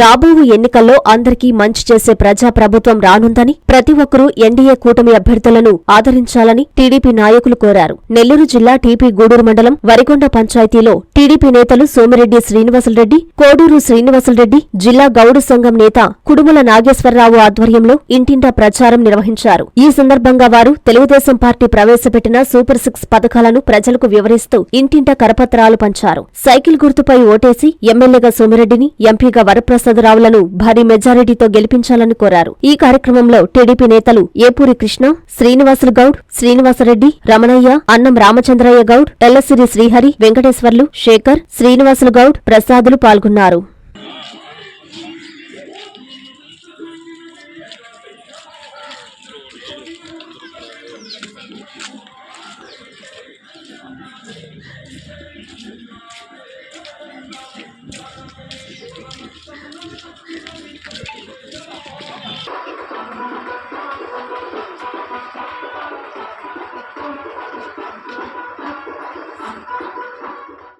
రాబోవు ఎన్నికల్లో అందరికీ మంచి చేసే ప్రజా ప్రభుత్వం రానుందని ప్రతి ఒక్కరూ ఎన్డీఏ కూటమి అభ్యర్థులను ఆదరించాలని టీడీపీ నాయకులు కోరారు. నెల్లూరు జిల్లా టీపీ గూడూరు మండలం వరికొండ పంచాయతీలో టీడీపీ నేతలు సోమిరెడ్డి శ్రీనివాసులరెడ్డి కోడూరు శ్రీనివాసులరెడ్డి జిల్లా గౌడు సంఘం నేత కుడుముల నాగేశ్వరరావు ఆధ్వర్యంలో ఇంటింటా ప్రచారం నిర్వహించారు. ఈ సందర్భంగా వారు తెలుగుదేశం పార్టీ ప్రవేశపెట్టిన సూపర్ సిక్స్ పథకాలను ప్రజలకు వివరిస్తూ ఇంటింటా కరపత్రాలు పంచారు. సైకిల్ గుర్తుపై ఓటేసి ఎమ్మెల్యేగా సోమిరెడ్డిని ఎంపీగా వరప్రసాదరావులను భారీ మెజారిటీతో గెలిపించాలని కోరారు. ఈ కార్యక్రమంలో టీడీపీ నేతలు ఏపూరి కృష్ణ శ్రీనివాసులు గౌడ్ శ్రీనివాసరెడ్డి రమణయ్య అన్నం రామచంద్రయ్య గౌడ్ తెల్లసిరి శ్రీహరి వెంకటేశ్వర్లు శేఖర్ శ్రీనివాసులు గౌడ్ ప్రసాదులు పాల్గొన్నారు.